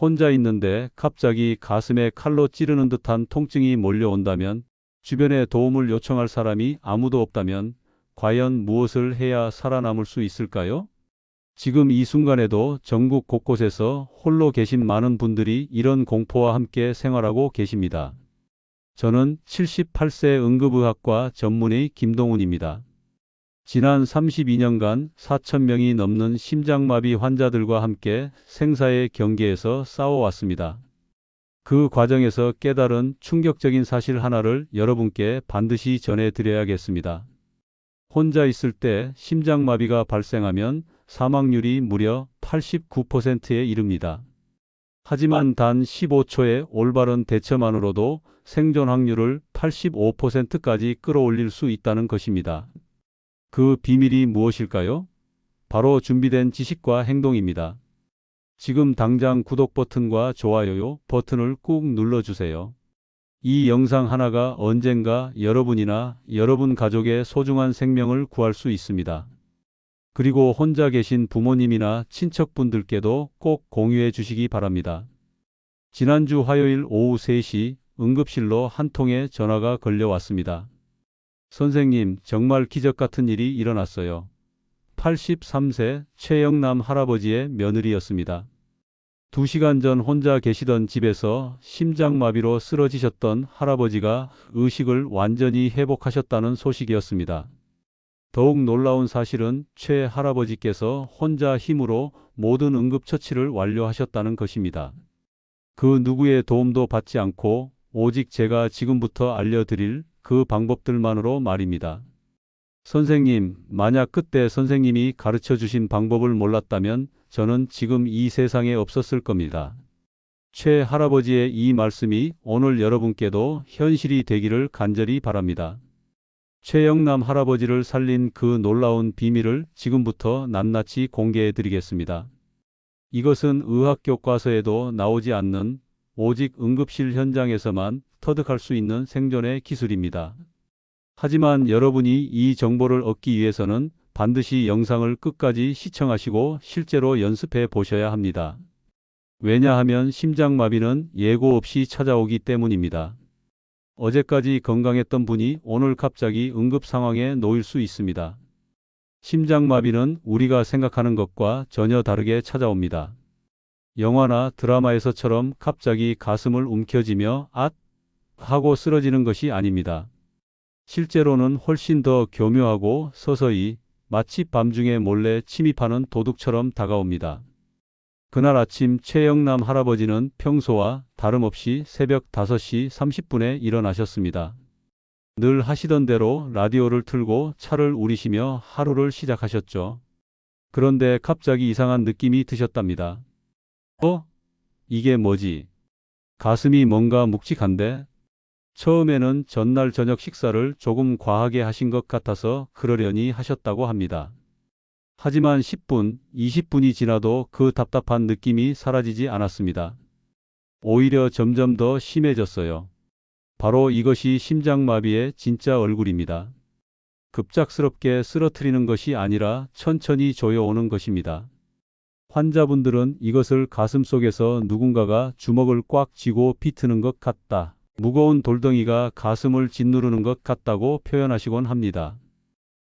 혼자 있는데 갑자기 가슴에 칼로 찌르는 듯한 통증이 몰려온다면 주변에 도움을 요청할 사람이 아무도 없다면 과연 무엇을 해야 살아남을 수 있을까요? 지금 이 순간에도 전국 곳곳에서 홀로 계신 많은 분들이 이런 공포와 함께 생활하고 계십니다. 저는 78세 응급의학과 전문의 김동훈입니다. 지난 32년간 4천명이 넘는 심장마비 환자들과 함께 생사의 경계에서 싸워왔습니다. 그 과정에서 깨달은 충격적인 사실 하나를 여러분께 반드시 전해드려야겠습니다. 혼자 있을 때 심장마비가 발생하면 사망률이 무려 89%에 이릅니다. 하지만 단 15초의 올바른 대처만으로도 생존 확률을 85%까지 끌어올릴 수 있다는 것입니다. 그 비밀이 무엇일까요? 바로 준비된 지식과 행동입니다. 지금 당장 구독 버튼과 좋아요 버튼을 꾹 눌러주세요. 이 영상 하나가 언젠가 여러분이나 여러분 가족의 소중한 생명을 구할 수 있습니다. 그리고 혼자 계신 부모님이나 친척분들께도 꼭 공유해 주시기 바랍니다. 지난주 화요일 오후 3시 응급실로 한 통의 전화가 걸려왔습니다. 선생님, 정말 기적 같은 일이 일어났어요. 83세 최영남 할아버지의 며느리였습니다. 두 시간 전 혼자 계시던 집에서 심장마비로 쓰러지셨던 할아버지가 의식을 완전히 회복하셨다는 소식이었습니다. 더욱 놀라운 사실은 최 할아버지께서 혼자 힘으로 모든 응급처치를 완료하셨다는 것입니다. 그 누구의 도움도 받지 않고 오직 제가 지금부터 알려드릴 그 방법들만으로 말입니다. 선생님, 만약 그때 선생님이 가르쳐 주신 방법을 몰랐다면 저는 지금 이 세상에 없었을 겁니다. 최 할아버지의 이 말씀이 오늘 여러분께도 현실이 되기를 간절히 바랍니다. 최영남 할아버지를 살린 그 놀라운 비밀을 지금부터 낱낱이 공개해 드리겠습니다. 이것은 의학 교과서에도 나오지 않는 오직 응급실 현장에서만 터득할 수 있는 생존의 기술입니다. 하지만 여러분이 이 정보를 얻기 위해서는 반드시 영상을 끝까지 시청하시고 실제로 연습해 보셔야 합니다. 왜냐하면 심장마비는 예고 없이 찾아오기 때문입니다. 어제까지 건강했던 분이 오늘 갑자기 응급 상황에 놓일 수 있습니다. 심장마비는 우리가 생각하는 것과 전혀 다르게 찾아옵니다. 영화나 드라마에서처럼 갑자기 가슴을 움켜쥐며 앗! 하고 쓰러지는 것이 아닙니다. 실제로는 훨씬 더 교묘하고 서서히 마치 밤중에 몰래 침입하는 도둑처럼 다가옵니다. 그날 아침 최영남 할아버지는 평소와 다름없이 새벽 5시 30분에 일어나셨습니다. 늘 하시던 대로 라디오를 틀고 차를 우리시며 하루를 시작하셨죠. 그런데 갑자기 이상한 느낌이 드셨답니다. 어? 이게 뭐지? 가슴이 뭔가 묵직한데? 처음에는 전날 저녁 식사를 조금 과하게 하신 것 같아서 그러려니 하셨다고 합니다. 하지만 10분, 20분이 지나도 그 답답한 느낌이 사라지지 않았습니다. 오히려 점점 더 심해졌어요. 바로 이것이 심장마비의 진짜 얼굴입니다. 급작스럽게 쓰러트리는 것이 아니라 천천히 조여오는 것입니다. 환자분들은 이것을 가슴 속에서 누군가가 주먹을 꽉 쥐고 비트는 것 같다. 무거운 돌덩이가 가슴을 짓누르는 것 같다고 표현하시곤 합니다.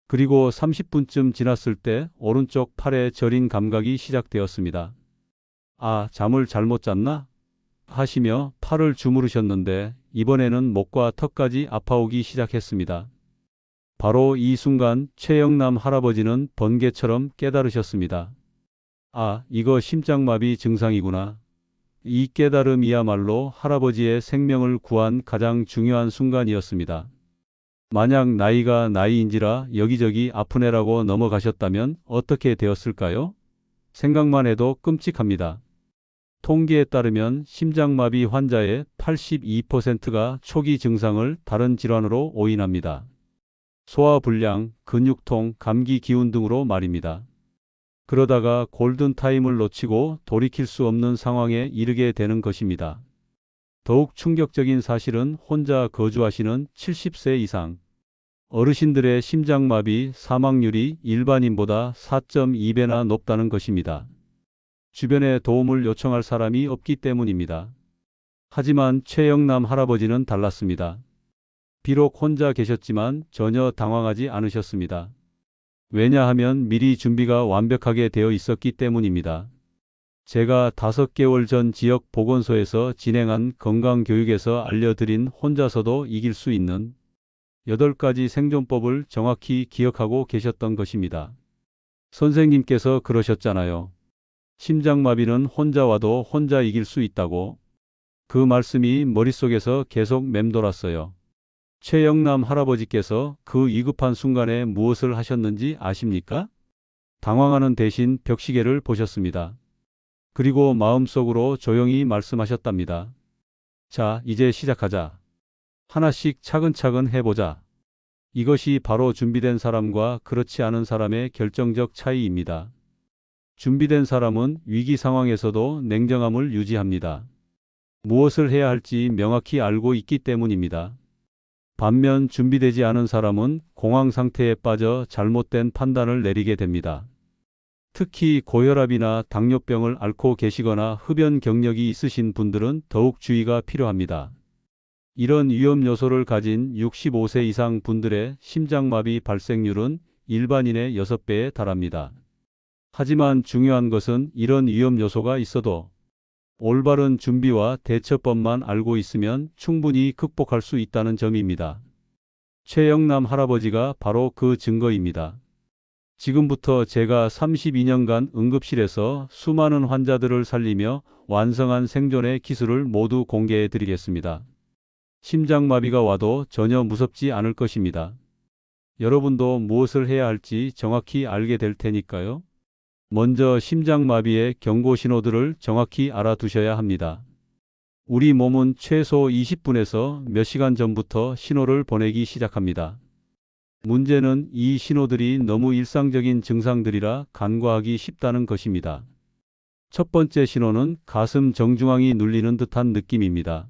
그리고 30분쯤 지났을 때 오른쪽 팔에 저린 감각이 시작되었습니다. 아, 잠을 잘못 잤나? 하시며 팔을 주무르셨는데 이번에는 목과 턱까지 아파오기 시작했습니다. 바로 이 순간 최영남 할아버지는 번개처럼 깨달으셨습니다. 아, 이거 심장마비 증상이구나. 이 깨달음이야말로 할아버지의 생명을 구한 가장 중요한 순간이었습니다. 만약 나이가 나이인지라 여기저기 아픈 애라고 넘어가셨다면 어떻게 되었을까요? 생각만 해도 끔찍합니다. 통계에 따르면 심장마비 환자의 82%가 초기 증상을 다른 질환으로 오인합니다. 소화불량, 근육통, 감기 기운 등으로 말입니다. 그러다가 골든타임을 놓치고 돌이킬 수 없는 상황에 이르게 되는 것입니다. 더욱 충격적인 사실은 혼자 거주하시는 70세 이상 어르신들의 심장마비 사망률이 일반인보다 4.2배나 높다는 것입니다. 주변에 도움을 요청할 사람이 없기 때문입니다. 하지만 최영남 할아버지는 달랐습니다. 비록 혼자 계셨지만 전혀 당황하지 않으셨습니다. 왜냐하면 미리 준비가 완벽하게 되어 있었기 때문입니다. 제가 다섯 개월 전 지역 보건소에서 진행한 건강교육에서 알려드린 혼자서도 이길 수 있는 여덟 가지 생존법을 정확히 기억하고 계셨던 것입니다. 선생님께서 그러셨잖아요. 심장마비는 혼자 와도 혼자 이길 수 있다고. 그 말씀이 머릿속에서 계속 맴돌았어요. 최영남 할아버지께서 그 위급한 순간에 무엇을 하셨는지 아십니까? 당황하는 대신 벽시계를 보셨습니다. 그리고 마음속으로 조용히 말씀하셨답니다. 자, 이제 시작하자. 하나씩 차근차근 해보자. 이것이 바로 준비된 사람과 그렇지 않은 사람의 결정적 차이입니다. 준비된 사람은 위기 상황에서도 냉정함을 유지합니다. 무엇을 해야 할지 명확히 알고 있기 때문입니다. 반면 준비되지 않은 사람은 공황 상태에 빠져 잘못된 판단을 내리게 됩니다. 특히 고혈압이나 당뇨병을 앓고 계시거나 흡연 경력이 있으신 분들은 더욱 주의가 필요합니다. 이런 위험 요소를 가진 65세 이상 분들의 심장마비 발생률은 일반인의 6배에 달합니다. 하지만 중요한 것은 이런 위험 요소가 있어도 올바른 준비와 대처법만 알고 있으면 충분히 극복할 수 있다는 점입니다. 최영남 할아버지가 바로 그 증거입니다. 지금부터 제가 32년간 응급실에서 수많은 환자들을 살리며 완성한 생존의 기술을 모두 공개해 드리겠습니다. 심장마비가 와도 전혀 무섭지 않을 것입니다. 여러분도 무엇을 해야 할지 정확히 알게 될 테니까요. 먼저 심장마비의 경고 신호들을 정확히 알아두셔야 합니다. 우리 몸은 최소 20분에서 몇 시간 전부터 신호를 보내기 시작합니다. 문제는 이 신호들이 너무 일상적인 증상들이라 간과하기 쉽다는 것입니다. 첫 번째 신호는 가슴 정중앙이 눌리는 듯한 느낌입니다.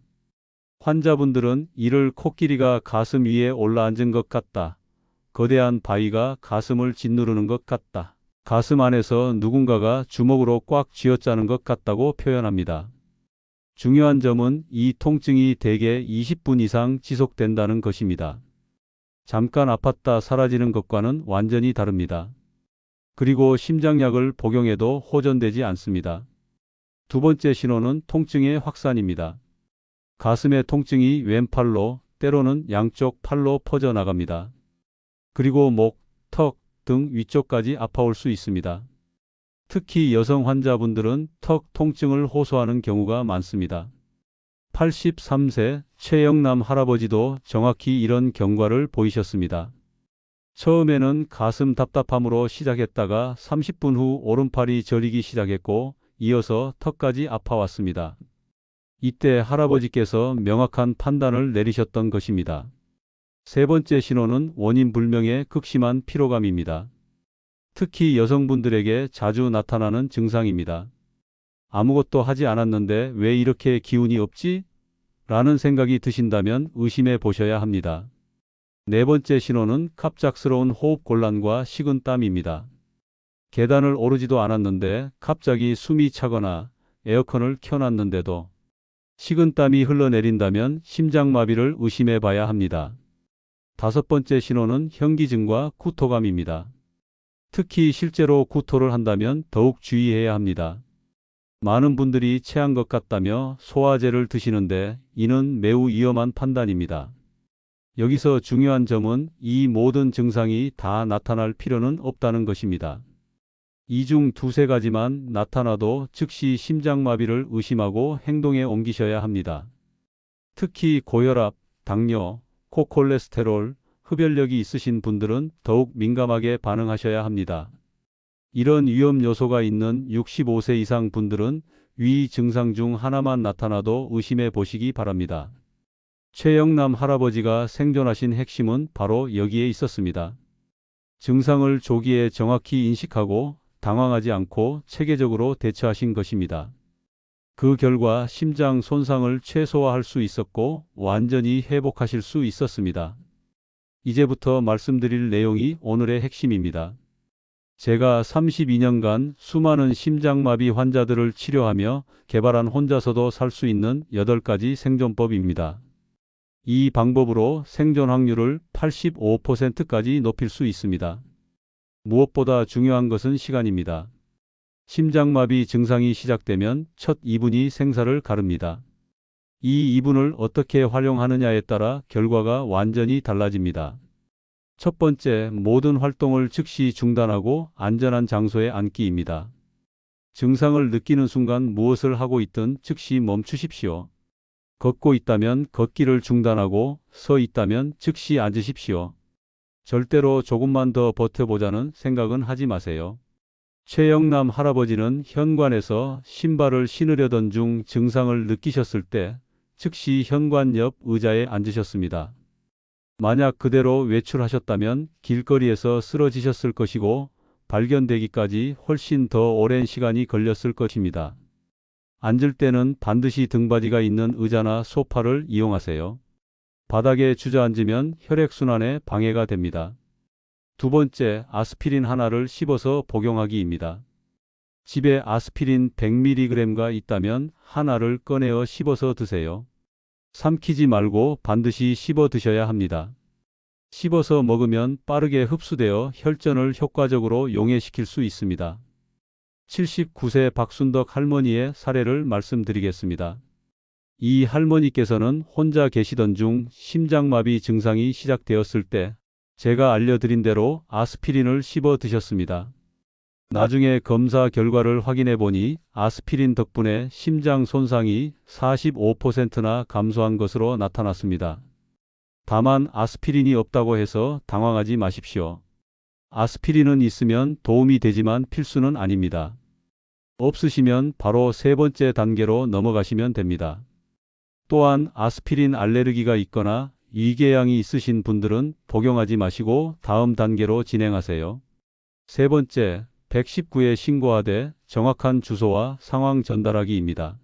환자분들은 이를 코끼리가 가슴 위에 올라앉은 것 같다. 거대한 바위가 가슴을 짓누르는 것 같다. 가슴 안에서 누군가가 주먹으로 꽉 쥐어짜는 것 같다고 표현합니다. 중요한 점은 이 통증이 대개 20분 이상 지속된다는 것입니다. 잠깐 아팠다 사라지는 것과는 완전히 다릅니다. 그리고 심장약을 복용해도 호전되지 않습니다. 두 번째 신호는 통증의 확산입니다. 가슴의 통증이 왼팔로 때로는 양쪽 팔로 퍼져나갑니다. 그리고 목, 턱 등 위쪽까지 아파올 수 있습니다. 특히 여성 환자분들은 턱 통증을 호소하는 경우가 많습니다. 83세 최영남 할아버지도 정확히 이런 경과를 보이셨습니다. 처음에는 가슴 답답함으로 시작했다가 30분 후 오른팔이 저리기 시작했고 이어서 턱까지 아파왔습니다. 이때 할아버지께서 명확한 판단을 내리셨던 것입니다. 세 번째 신호는 원인 불명의 극심한 피로감입니다. 특히 여성분들에게 자주 나타나는 증상입니다. 아무것도 하지 않았는데 왜 이렇게 기운이 없지? 라는 생각이 드신다면 의심해 보셔야 합니다. 네 번째 신호는 갑작스러운 호흡 곤란과 식은 땀입니다. 계단을 오르지도 않았는데 갑자기 숨이 차거나 에어컨을 켜놨는데도 식은 땀이 흘러내린다면 심장마비를 의심해 봐야 합니다. 다섯 번째 신호는 현기증과 구토감입니다. 특히 실제로 구토를 한다면 더욱 주의해야 합니다. 많은 분들이 체한 것 같다며 소화제를 드시는데 이는 매우 위험한 판단입니다. 여기서 중요한 점은 이 모든 증상이 다 나타날 필요는 없다는 것입니다. 이 중 두세 가지만 나타나도 즉시 심장마비를 의심하고 행동에 옮기셔야 합니다. 특히 고혈압, 당뇨, 고콜레스테롤, 흡연력이 있으신 분들은 더욱 민감하게 반응하셔야 합니다. 이런 위험 요소가 있는 65세 이상 분들은 위 증상 중 하나만 나타나도 의심해 보시기 바랍니다. 최영남 할아버지가 생존하신 핵심은 바로 여기에 있었습니다. 증상을 조기에 정확히 인식하고 당황하지 않고 체계적으로 대처하신 것입니다. 그 결과 심장 손상을 최소화할 수 있었고 완전히 회복하실 수 있었습니다. 이제부터 말씀드릴 내용이 오늘의 핵심입니다. 제가 32년간 수많은 심장마비 환자들을 치료하며 개발한 혼자서도 살 수 있는 8가지 생존법입니다. 이 방법으로 생존 확률을 85%까지 높일 수 있습니다. 무엇보다 중요한 것은 시간입니다. 심장마비 증상이 시작되면 첫 2분이 생사를 가릅니다. 이 2분을 어떻게 활용하느냐에 따라 결과가 완전히 달라집니다. 첫 번째, 모든 활동을 즉시 중단하고 안전한 장소에 앉기입니다. 증상을 느끼는 순간 무엇을 하고 있든 즉시 멈추십시오. 걷고 있다면 걷기를 중단하고 서 있다면 즉시 앉으십시오. 절대로 조금만 더 버텨보자는 생각은 하지 마세요. 최영남 할아버지는 현관에서 신발을 신으려던 중 증상을 느끼셨을 때 즉시 현관 옆 의자에 앉으셨습니다. 만약 그대로 외출하셨다면 길거리에서 쓰러지셨을 것이고 발견되기까지 훨씬 더 오랜 시간이 걸렸을 것입니다. 앉을 때는 반드시 등받이가 있는 의자나 소파를 이용하세요. 바닥에 주저앉으면 혈액순환에 방해가 됩니다. 두 번째, 아스피린 하나를 씹어서 복용하기입니다. 집에 아스피린 100mg가 있다면 하나를 꺼내어 씹어서 드세요. 삼키지 말고 반드시 씹어 드셔야 합니다. 씹어서 먹으면 빠르게 흡수되어 혈전을 효과적으로 용해시킬 수 있습니다. 79세 박순덕 할머니의 사례를 말씀드리겠습니다. 이 할머니께서는 혼자 계시던 중 심장마비 증상이 시작되었을 때 제가 알려드린 대로 아스피린을 씹어 드셨습니다. 나중에 검사 결과를 확인해 보니 아스피린 덕분에 심장 손상이 45%나 감소한 것으로 나타났습니다. 다만 아스피린이 없다고 해서 당황하지 마십시오. 아스피린은 있으면 도움이 되지만 필수는 아닙니다. 없으시면 바로 세 번째 단계로 넘어가시면 됩니다. 또한 아스피린 알레르기가 있거나 위궤양이 있으신 분들은 복용하지 마시고 다음 단계로 진행하세요. 세 번째, 119에 신고하되 정확한 주소와 상황 전달하기입니다.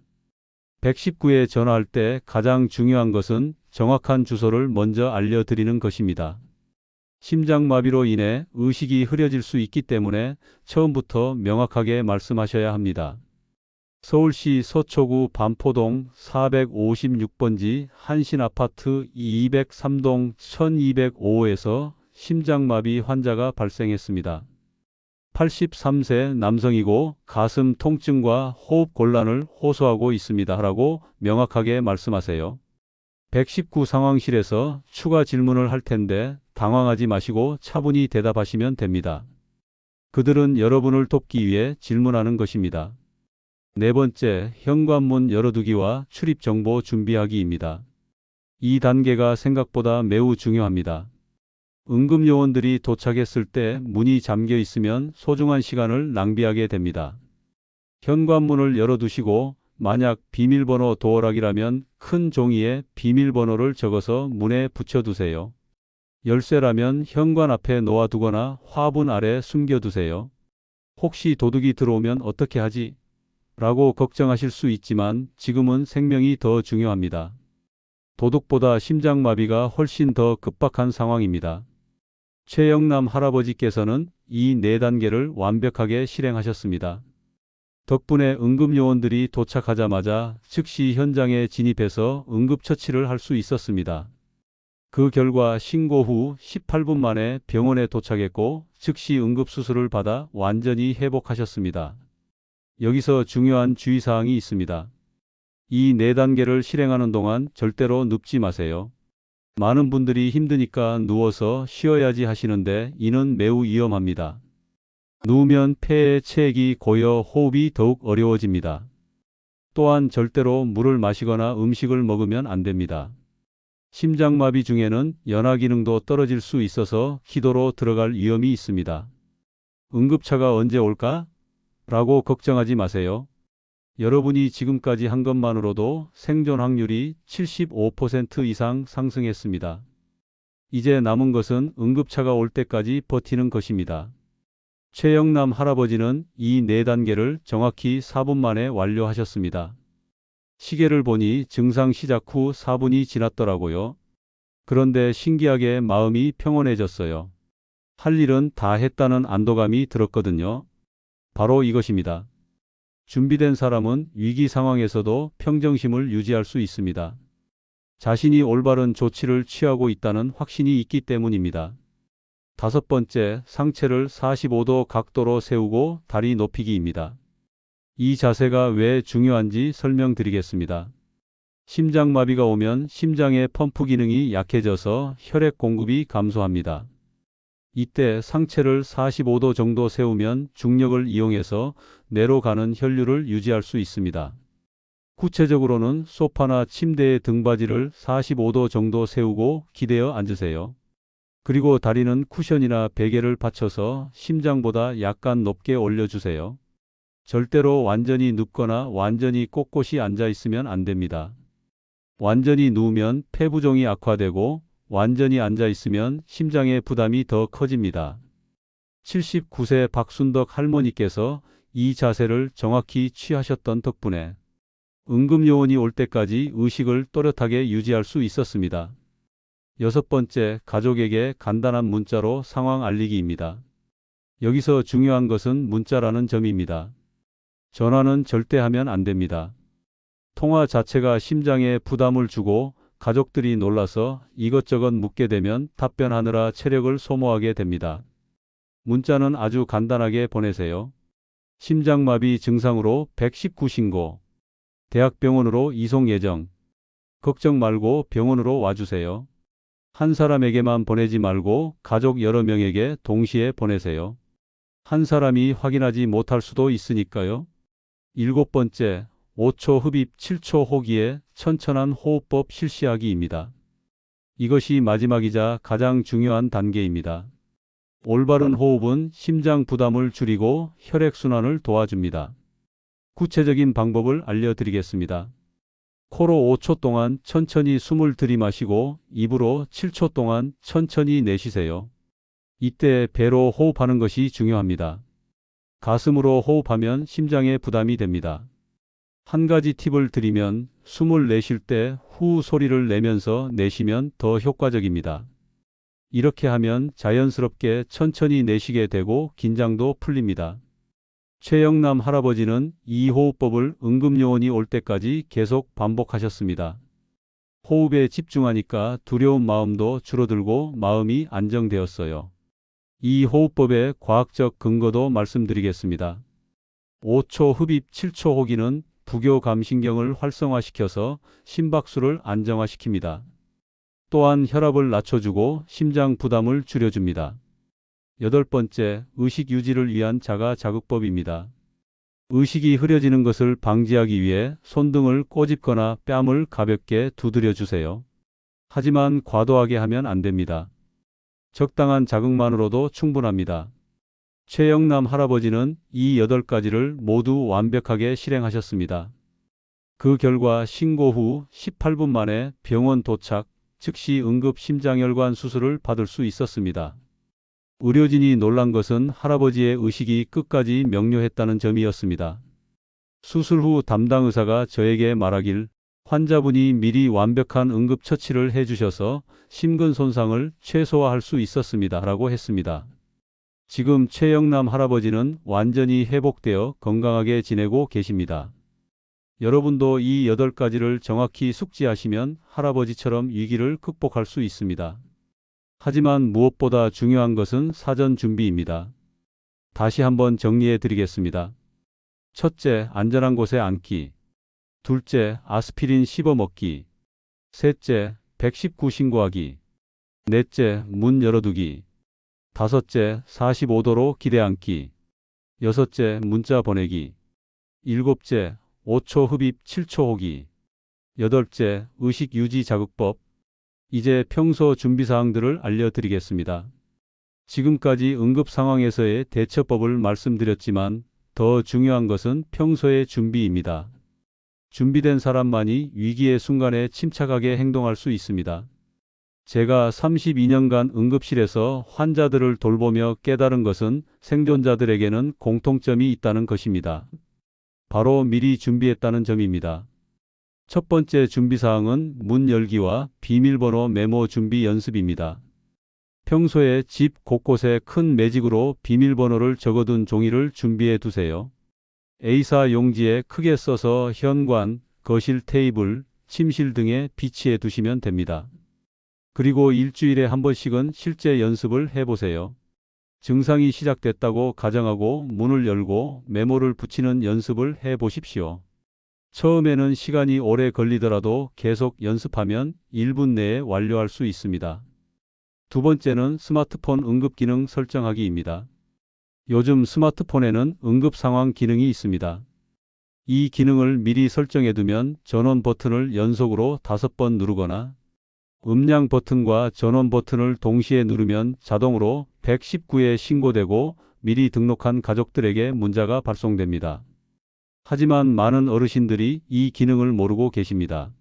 119에 전화할 때 가장 중요한 것은 정확한 주소를 먼저 알려드리는 것입니다. 심장마비로 인해 의식이 흐려질 수 있기 때문에 처음부터 명확하게 말씀하셔야 합니다. 서울시 서초구 반포동 456번지 한신아파트 203동 1205에서 심장마비 환자가 발생했습니다. 83세 남성이고 가슴 통증과 호흡 곤란을 호소하고 있습니다. 하라고 명확하게 말씀하세요. 119 상황실에서 추가 질문을 할 텐데 당황하지 마시고 차분히 대답하시면 됩니다. 그들은 여러분을 돕기 위해 질문하는 것입니다. 네 번째, 현관문 열어두기와 출입 정보 준비하기입니다. 이 단계가 생각보다 매우 중요합니다. 응급요원들이 도착했을 때 문이 잠겨 있으면 소중한 시간을 낭비하게 됩니다. 현관문을 열어두시고 만약 비밀번호 도어락이라면 큰 종이에 비밀번호를 적어서 문에 붙여두세요. 열쇠라면 현관 앞에 놓아두거나 화분 아래 숨겨두세요. 혹시 도둑이 들어오면 어떻게 하지? 라고 걱정하실 수 있지만 지금은 생명이 더 중요합니다. 도둑보다 심장마비가 훨씬 더 급박한 상황입니다. 최영남 할아버지께서는 이 네 단계를 완벽하게 실행하셨습니다. 덕분에 응급요원들이 도착하자마자 즉시 현장에 진입해서 응급처치를 할 수 있었습니다. 그 결과 신고 후 18분 만에 병원에 도착했고 즉시 응급수술을 받아 완전히 회복하셨습니다. 여기서 중요한 주의사항이 있습니다. 이 네 단계를 실행하는 동안 절대로 눕지 마세요. 많은 분들이 힘드니까 누워서 쉬어야지 하시는데 이는 매우 위험합니다. 누우면 폐의 체액이 고여 호흡이 더욱 어려워집니다. 또한 절대로 물을 마시거나 음식을 먹으면 안 됩니다. 심장마비 중에는 연화 기능도 떨어질 수 있어서 기도로 들어갈 위험이 있습니다. 응급차가 언제 올까? 라고 걱정하지 마세요. 여러분이 지금까지 한 것만으로도 생존 확률이 75% 이상 상승했습니다. 이제 남은 것은 응급차가 올 때까지 버티는 것입니다. 최영남 할아버지는 이 네 단계를 정확히 4분 만에 완료하셨습니다. 시계를 보니 증상 시작 후 4분이 지났더라고요. 그런데 신기하게 마음이 평온해졌어요. 할 일은 다 했다는 안도감이 들었거든요. 바로 이것입니다. 준비된 사람은 위기 상황에서도 평정심을 유지할 수 있습니다. 자신이 올바른 조치를 취하고 있다는 확신이 있기 때문입니다. 다섯 번째, 상체를 45도 각도로 세우고 다리 높이기입니다. 이 자세가 왜 중요한지 설명드리겠습니다. 심장마비가 오면 심장의 펌프 기능이 약해져서 혈액 공급이 감소합니다. 이때 상체를 45도 정도 세우면 중력을 이용해서 뇌로 가는 혈류를 유지할 수 있습니다. 구체적으로는 소파나 침대의 등받이를 45도 정도 세우고 기대어 앉으세요. 그리고 다리는 쿠션이나 베개를 받쳐서 심장보다 약간 높게 올려주세요. 절대로 완전히 눕거나 완전히 꼿꼿이 앉아 있으면 안 됩니다. 완전히 누우면 폐부종이 악화되고 완전히 앉아 있으면 심장의 부담이 더 커집니다. 79세 박순덕 할머니께서 이 자세를 정확히 취하셨던 덕분에 응급요원이 올 때까지 의식을 또렷하게 유지할 수 있었습니다. 여섯 번째, 가족에게 간단한 문자로 상황 알리기입니다. 여기서 중요한 것은 문자라는 점입니다. 전화는 절대 하면 안 됩니다. 통화 자체가 심장에 부담을 주고 가족들이 놀라서 이것저것 묻게 되면 답변하느라 체력을 소모하게 됩니다. 문자는 아주 간단하게 보내세요. 심장마비 증상으로 119 신고. 대학병원으로 이송 예정. 걱정 말고 병원으로 와주세요. 한 사람에게만 보내지 말고 가족 여러 명에게 동시에 보내세요. 한 사람이 확인하지 못할 수도 있으니까요. 일곱 번째, 5초 흡입 7초 호기의 천천한 호흡법 실시하기입니다. 이것이 마지막이자 가장 중요한 단계입니다. 올바른 호흡은 심장 부담을 줄이고 혈액순환을 도와줍니다. 구체적인 방법을 알려드리겠습니다. 코로 5초 동안 천천히 숨을 들이마시고 입으로 7초 동안 천천히 내쉬세요. 이때 배로 호흡하는 것이 중요합니다. 가슴으로 호흡하면 심장에 부담이 됩니다. 한 가지 팁을 드리면 숨을 내쉴 때 후 소리를 내면서 내쉬면 더 효과적입니다. 이렇게 하면 자연스럽게 천천히 내쉬게 되고 긴장도 풀립니다. 최영남 할아버지는 이 호흡법을 응급요원이 올 때까지 계속 반복하셨습니다. 호흡에 집중하니까 두려운 마음도 줄어들고 마음이 안정되었어요. 이 호흡법의 과학적 근거도 말씀드리겠습니다. 5초 흡입 7초 호기는 부교감신경을 활성화시켜서 심박수를 안정화시킵니다. 또한 혈압을 낮춰주고 심장 부담을 줄여줍니다. 여덟 번째, 의식 유지를 위한 자가 자극법입니다. 의식이 흐려지는 것을 방지하기 위해 손등을 꼬집거나 뺨을 가볍게 두드려 주세요. 하지만 과도하게 하면 안 됩니다. 적당한 자극만으로도 충분합니다. 최영남 할아버지는 이 여덟 가지를 모두 완벽하게 실행하셨습니다. 그 결과 신고 후 18분 만에 병원 도착, 즉시 응급 심장혈관 수술을 받을 수 있었습니다. 의료진이 놀란 것은 할아버지의 의식이 끝까지 명료했다는 점이었습니다. 수술 후 담당 의사가 저에게 말하길 환자분이 미리 완벽한 응급처치를 해주셔서 심근 손상을 최소화할 수 있었습니다. 라고 했습니다. 지금 최영남 할아버지는 완전히 회복되어 건강하게 지내고 계십니다. 여러분도 이 여덟 가지를 정확히 숙지하시면 할아버지처럼 위기를 극복할 수 있습니다. 하지만 무엇보다 중요한 것은 사전 준비입니다. 다시 한번 정리해 드리겠습니다. 첫째, 안전한 곳에 앉기. 둘째, 아스피린 씹어 먹기. 셋째, 119 신고하기. 넷째, 문 열어두기. 다섯째, 45도로 기대 앉기. 여섯째, 문자 보내기. 일곱째, 5초 흡입 7초 호기. 여덟째, 의식 유지 자극법. 이제 평소 준비 사항들을 알려드리겠습니다. 지금까지 응급 상황에서의 대처법을 말씀드렸지만 더 중요한 것은 평소의 준비입니다. 준비된 사람만이 위기의 순간에 침착하게 행동할 수 있습니다. 제가 32년간 응급실에서 환자들을 돌보며 깨달은 것은 생존자들에게는 공통점이 있다는 것입니다. 바로 미리 준비했다는 점입니다. 첫 번째 준비사항은 문 열기와 비밀번호 메모 준비 연습입니다. 평소에 집 곳곳에 큰 매직으로 비밀번호를 적어둔 종이를 준비해 두세요. A사 용지에 크게 써서 현관, 거실 테이블, 침실 등에 비치해 두시면 됩니다. 그리고 일주일에 한 번씩은 실제 연습을 해보세요. 증상이 시작됐다고 가정하고 문을 열고 메모를 붙이는 연습을 해 보십시오. 처음에는 시간이 오래 걸리더라도 계속 연습하면 1분 내에 완료할 수 있습니다. 두 번째는 스마트폰 응급 기능 설정하기입니다. 요즘 스마트폰에는 응급 상황 기능이 있습니다. 이 기능을 미리 설정해 두면 전원 버튼을 연속으로 다섯 번 누르거나 음량 버튼과 전원 버튼을 동시에 누르면 자동으로 119에 신고되고 미리 등록한 가족들에게 문자가 발송됩니다. 하지만 많은 어르신들이 이 기능을 모르고 계십니다.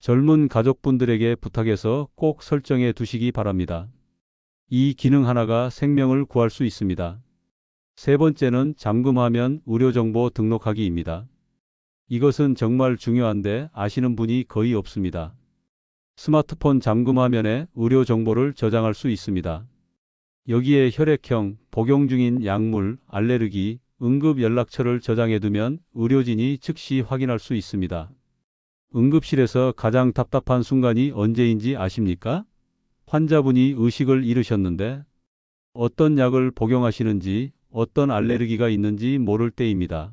젊은 가족분들에게 부탁해서 꼭 설정해 두시기 바랍니다. 이 기능 하나가 생명을 구할 수 있습니다. 세 번째는 잠금화면 의료정보 등록하기입니다. 이것은 정말 중요한데 아시는 분이 거의 없습니다. 스마트폰 잠금 화면에 의료 정보를 저장할 수 있습니다. 여기에 혈액형, 복용 중인 약물, 알레르기, 응급 연락처를 저장해 두면 의료진이 즉시 확인할 수 있습니다. 응급실에서 가장 답답한 순간이 언제인지 아십니까? 환자분이 의식을 잃으셨는데 어떤 약을 복용하시는지 어떤 알레르기가 있는지 모를 때입니다.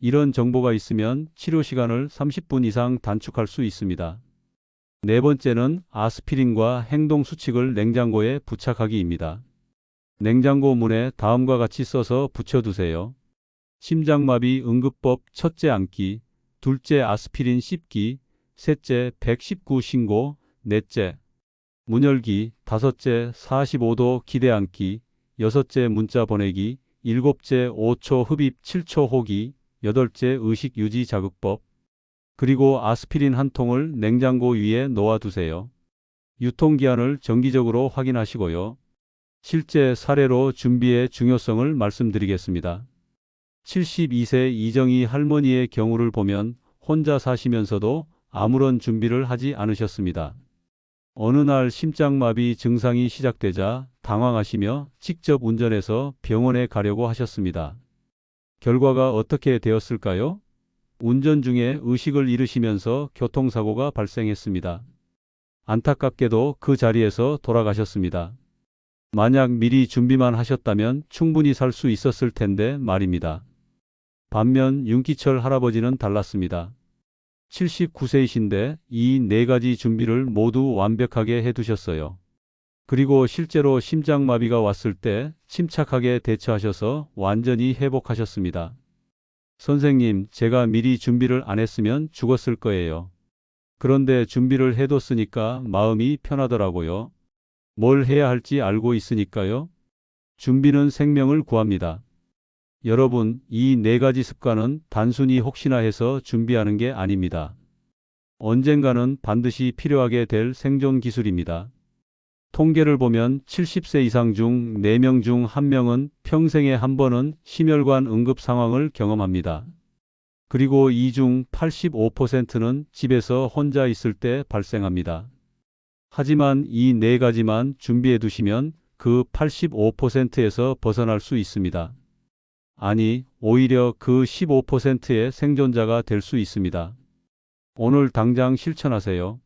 이런 정보가 있으면 치료 시간을 30분 이상 단축할 수 있습니다. 네 번째는 아스피린과 행동 수칙을 냉장고에 부착하기입니다. 냉장고 문에 다음과 같이 써서 붙여두세요. 심장마비 응급법 첫째 앉기, 둘째 아스피린 씹기, 셋째 119 신고, 넷째 문 열기, 다섯째 45도 기대 앉기, 여섯째 문자 보내기, 일곱째 5초 흡입 7초 호기, 여덟째 의식 유지 자극법, 그리고 아스피린 한 통을 냉장고 위에 놓아두세요. 유통기한을 정기적으로 확인하시고요. 실제 사례로 준비의 중요성을 말씀드리겠습니다. 72세 이정희 할머니의 경우를 보면 혼자 사시면서도 아무런 준비를 하지 않으셨습니다. 어느 날 심장마비 증상이 시작되자 당황하시며 직접 운전해서 병원에 가려고 하셨습니다. 결과가 어떻게 되었을까요? 운전 중에 의식을 잃으시면서 교통사고가 발생했습니다. 안타깝게도 그 자리에서 돌아가셨습니다. 만약 미리 준비만 하셨다면 충분히 살 수 있었을 텐데 말입니다. 반면 윤기철 할아버지는 달랐습니다. 79세이신데 이 네 가지 준비를 모두 완벽하게 해두셨어요. 그리고 실제로 심장마비가 왔을 때 침착하게 대처하셔서 완전히 회복하셨습니다. 선생님, 제가 미리 준비를 안 했으면 죽었을 거예요. 그런데 준비를 해뒀으니까 마음이 편하더라고요. 뭘 해야 할지 알고 있으니까요. 준비는 생명을 구합니다. 여러분, 이 네 가지 습관은 단순히 혹시나 해서 준비하는 게 아닙니다. 언젠가는 반드시 필요하게 될 생존 기술입니다. 통계를 보면 70세 이상 중 4명 중 1명은 평생에 한 번은 심혈관 응급 상황을 경험합니다. 그리고 이 중 85%는 집에서 혼자 있을 때 발생합니다. 하지만 이 네 가지만 준비해 두시면 그 85%에서 벗어날 수 있습니다. 아니, 오히려 그 15%의 생존자가 될 수 있습니다. 오늘 당장 실천하세요.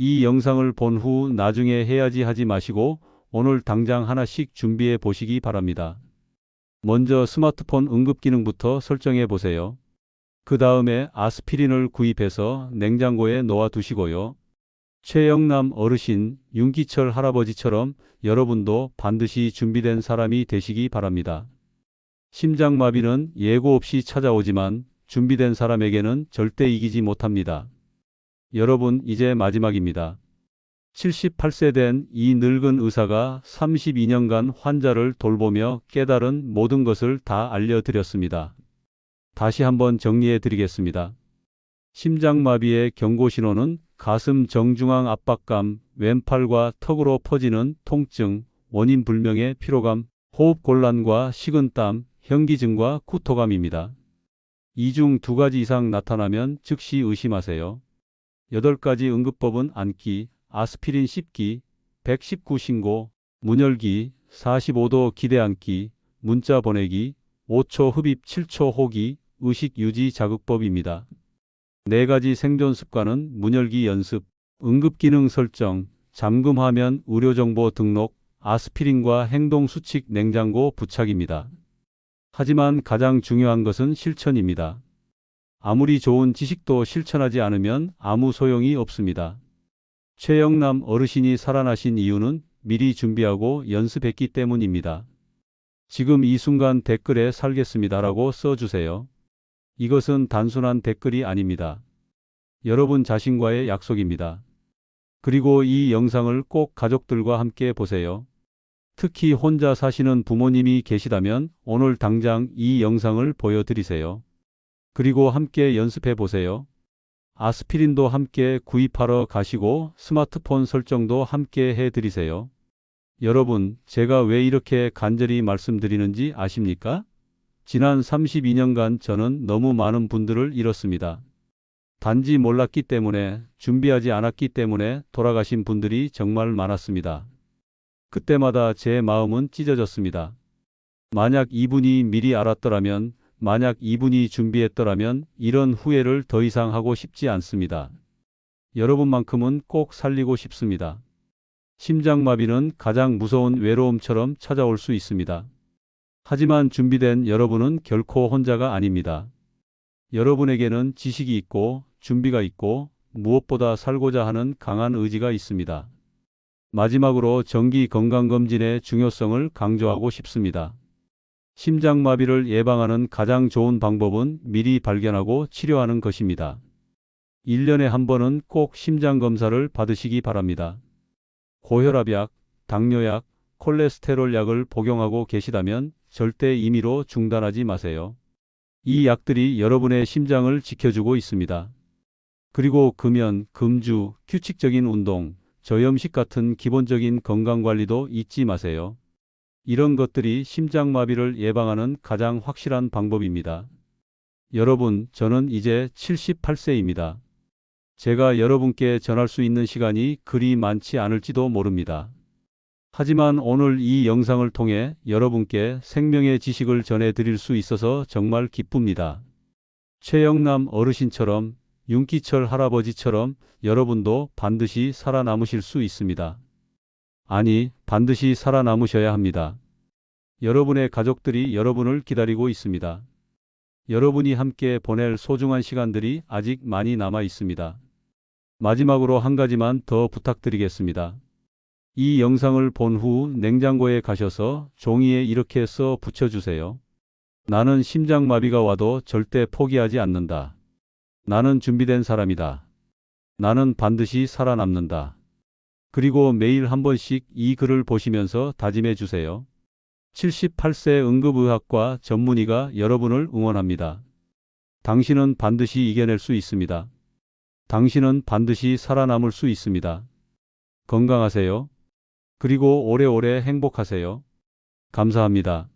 이 영상을 본 후 나중에 해야지 하지 마시고 오늘 당장 하나씩 준비해 보시기 바랍니다. 먼저 스마트폰 응급 기능부터 설정해 보세요. 그 다음에 아스피린을 구입해서 냉장고에 놓아 두시고요. 최영남 어르신, 윤기철 할아버지처럼 여러분도 반드시 준비된 사람이 되시기 바랍니다. 심장마비는 예고 없이 찾아오지만 준비된 사람에게는 절대 이기지 못합니다. 여러분, 이제 마지막입니다. 78세 된 이 늙은 의사가 32년간 환자를 돌보며 깨달은 모든 것을 다 알려드렸습니다. 다시 한번 정리해 드리겠습니다. 심장마비의 경고 신호는 가슴 정중앙 압박감, 왼팔과 턱으로 퍼지는 통증, 원인 불명의 피로감, 호흡 곤란과 식은땀, 현기증과 구토감입니다. 이 중 두 가지 이상 나타나면 즉시 의심하세요. 여덟 가지 응급법은 앉기, 아스피린 씹기, 119 신고, 문 열기, 45도 기대 앉기, 문자 보내기, 5초 흡입 7초 호기, 의식 유지 자극법입니다. 네 가지 생존 습관은 문 열기 연습, 응급 기능 설정, 잠금 화면 의료 정보 등록, 아스피린과 행동 수칙 냉장고 부착입니다. 하지만 가장 중요한 것은 실천입니다. 아무리 좋은 지식도 실천하지 않으면 아무 소용이 없습니다. 최영남 어르신이 살아나신 이유는 미리 준비하고 연습했기 때문입니다. 지금 이 순간 댓글에 살겠습니다라고 써주세요. 이것은 단순한 댓글이 아닙니다. 여러분 자신과의 약속입니다. 그리고 이 영상을 꼭 가족들과 함께 보세요. 특히 혼자 사시는 부모님이 계시다면 오늘 당장 이 영상을 보여드리세요. 그리고 함께 연습해 보세요. 아스피린도 함께 구입하러 가시고 스마트폰 설정도 함께 해 드리세요. 여러분, 제가 왜 이렇게 간절히 말씀드리는지 아십니까? 지난 32년간 저는 너무 많은 분들을 잃었습니다. 단지 몰랐기 때문에, 준비하지 않았기 때문에 돌아가신 분들이 정말 많았습니다. 그때마다 제 마음은 찢어졌습니다. 만약 이분이 미리 알았더라면, 만약 이분이 준비했더라면 이런 후회를 더 이상 하고 싶지 않습니다. 여러분만큼은 꼭 살리고 싶습니다. 심장마비는 가장 무서운 외로움처럼 찾아올 수 있습니다. 하지만 준비된 여러분은 결코 혼자가 아닙니다. 여러분에게는 지식이 있고 준비가 있고 무엇보다 살고자 하는 강한 의지가 있습니다. 마지막으로 정기 건강검진의 중요성을 강조하고 싶습니다. 심장마비를 예방하는 가장 좋은 방법은 미리 발견하고 치료하는 것입니다. 1년에 한 번은 꼭 심장검사를 받으시기 바랍니다. 고혈압약, 당뇨약, 콜레스테롤 약을 복용하고 계시다면 절대 임의로 중단하지 마세요. 이 약들이 여러분의 심장을 지켜주고 있습니다. 그리고 금연, 금주, 규칙적인 운동, 저염식 같은 기본적인 건강관리도 잊지 마세요. 이런 것들이 심장마비를 예방하는 가장 확실한 방법입니다. 여러분, 저는 이제 78세입니다. 제가 여러분께 전할 수 있는 시간이 그리 많지 않을지도 모릅니다. 하지만 오늘 이 영상을 통해 여러분께 생명의 지식을 전해 드릴 수 있어서 정말 기쁩니다. 최영남 어르신처럼 윤기철 할아버지처럼 여러분도 반드시 살아남으실 수 있습니다. 아니, 반드시 살아남으셔야 합니다. 여러분의 가족들이 여러분을 기다리고 있습니다. 여러분이 함께 보낼 소중한 시간들이 아직 많이 남아 있습니다. 마지막으로 한 가지만 더 부탁드리겠습니다. 이 영상을 본 후 냉장고에 가셔서 종이에 이렇게 써 붙여주세요. 나는 심장마비가 와도 절대 포기하지 않는다. 나는 준비된 사람이다. 나는 반드시 살아남는다. 그리고 매일 한 번씩 이 글을 보시면서 다짐해 주세요. 78세 응급의학과 전문의가 여러분을 응원합니다. 당신은 반드시 이겨낼 수 있습니다. 당신은 반드시 살아남을 수 있습니다. 건강하세요. 그리고 오래오래 행복하세요. 감사합니다.